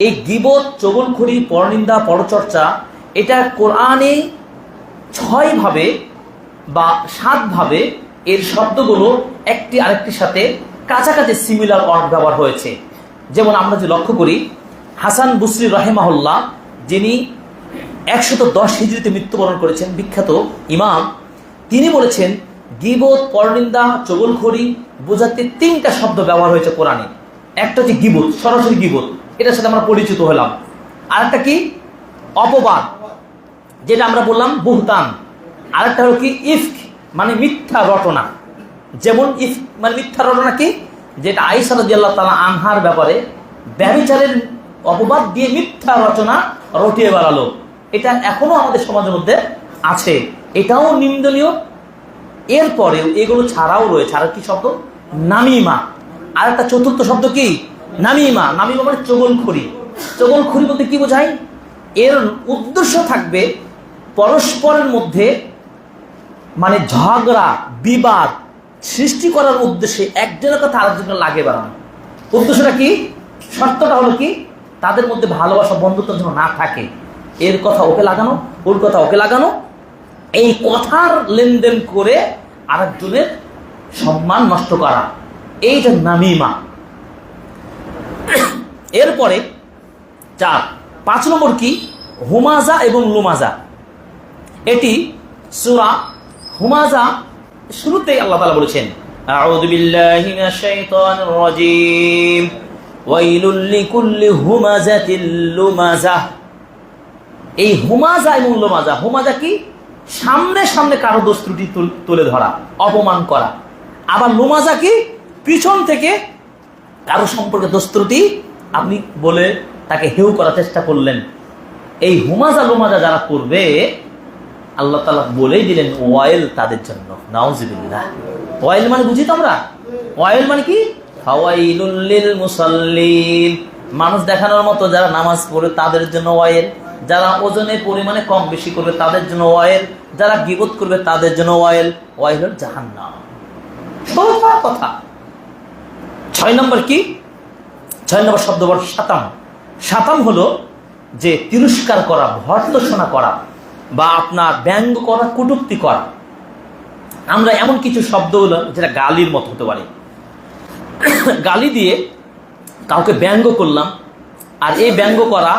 এই গিবত চগলখড়ি পরনিন্দা, পরচর্চা, এটা কোরআনে ছয়ভাবে বা সাতভাবে এর শব্দগুলো একটি আরেকটির সাথে কাছাকাছি সিমিলার ওয়ার্ড ব্যবহার হয়েছে। যেমন আমরা যে লক্ষ্য করি, হাসান বুসরি রাহেমাহুল্লাহ, যিনি একশত দশ হিজড়িতে মৃত্যুবরণ করেছেন, বিখ্যাত ইমাম, তিনি বলেছেন, গিবত, পরনিন্দা চগলখড়ি বোঝাতে তিনটা শব্দ ব্যবহার হয়েছে কোরআনে। একটা হচ্ছে গিবত, সরাসরি গিবত। এটার সাথে আমরা পরিচিত হলাম। আরেকটা কি? অপবাদ, যেটা আমরা বললাম বুহতান। আরেকটা হলো কি? ইফক মানে মিথ্যা রটনা। যেমন ইফ মানে মিথ্যা রটনা কি? যেটা আইসা রাদিয়াল্লাহু তালা আনহার ব্যাপারে ব্যভিচারের অপবাদ দিয়ে মিথ্যা রচনা রটিয়ে বেড়ালো। এটা এখনও আমাদের সমাজের মধ্যে আছে। এটাও নিন্দনীয়। এরপরেও এগুলো ছাড়াও রয়েছে। আর কি শব্দ, নামিমা। আর একটা চতুর্থ শব্দ কি? নামিমা নামিমা মানে চগলখড়ি চগলখড়ি বলতে কি বোঝায়? এর উদ্দেশ্য থাকবে পরস্পরের মধ্যে মানে ঝগড়া, বিবাদ সৃষ্টি করার উদ্দেশ্যে একজনের কথা আরেকজনের লাগে বেড়ানো। উদ্দেশ্যটা কি? শর্তটা হলো কি? তাদের মধ্যে ভালোবাসা, বন্ধুত্ব যেন না থাকে। এর কথা ওকে লাগানো, ওর কথা ওকে লাগানো। এই কথার লেনদেন করে আরেকজনের সম্মান নষ্ট করা। এইটা নামিমা। এরপরে চার, পাঁচ নম্বর কি? হুমাজা এবং লুমাজা। এটি সুরা হুমাজা শুরুতেই আল্লাহ তাআলা বলেছেন মিনাশ শাইতানির রাজীম, ওয়াইলুল লিকুল্লি হুমাজাতিল লুমাজা। এই হুমাজা এবং লুমাজা, হুমাজা কি? সামনে সামনে কারও দোষ ত্রুটি তুলে ধরা, অপমান করা। আবার লুমাজা কি? পিছন থেকে কারও সম্পর্কে দোষ ত্রুটি আপনি বলে তাকে হেউ করার চেষ্টা করলেন। এই হুমাজা লুমাজা যারা করবে, আল্লাহ তালা বলেই দিলেন, ওয়াইল তাদের জন্য। নাউজিবিল্লাহ। ওয়াইল মানে বুঝি তো আমরা ওয়াইল মানে কি? মানুষ দেখানোর মতো যারা নামাজ পড়ে তাদের জন্য ওয়াইল। যারা ওজনে পরিমাণে কম বেশি করবে তাদের জন্য ওয়াইল। যারা গিবত করবে তাদের জন্য ওয়াইল। ওয়াইল জাহান্নাম। কথা। ছয় নম্বর কি? ছয় নম্বর শব্দ বল সাতাম। সাতাম হলো যে তিরস্কার করা, ভর্তসনা করা বা আপনার ব্যঙ্গ করা, কটুক্তি করা। আমরা এমন কিছু শব্দ হলো যেটা গালির মতো হতে পারে। গালি দিয়ে কাউকে ব্যঙ্গ করলাম আর এই ব্যঙ্গ করা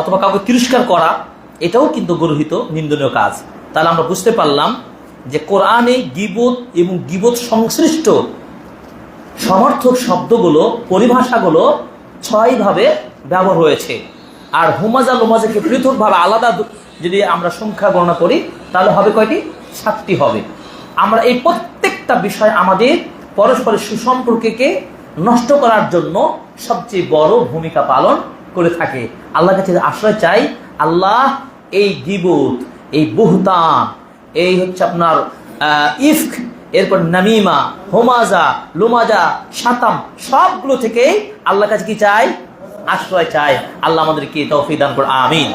অথবা কাউকে তিরস্কার করা, এটাও কিন্তু গর্হিত নিন্দনীয় কাজ। তাহলে আমরা বুঝতে পারলাম যে কোরআনে গিবত এবং গিবত সংশ্লিষ্ট সমর্থক শব্দগুলো, পরিভাষাগুলো ছয়ভাবে ব্যবহার হয়েছে। আর হুমাজা লোমাজাকে পৃথকভাবে আলাদা যদি আমরা সংখ্যা গণনা করি, তাহলে হবে কয়টি? সাতটি হবে। আমরা এই প্রত্যেকটা বিষয় আমাদের পরস্পরের সুসম্পর্ককে নষ্ট করার জন্য সবচেয়ে বড় ভূমিকা পালন করে থাকে। আল্লাহর কাছে আশ্রয় চাই, আল্লাহ এই গিবুত, এই বুহতান, এই হচ্ছে আপনার ইফক এরপর নামিমা হোমাজা লোমাজা সাতাম সবগুলো থেকে আল্লাহ কাছে কি চাই আশ্রয় চাই আল্লাহ আমাদেরকে তৌফিক দান করে আমিন।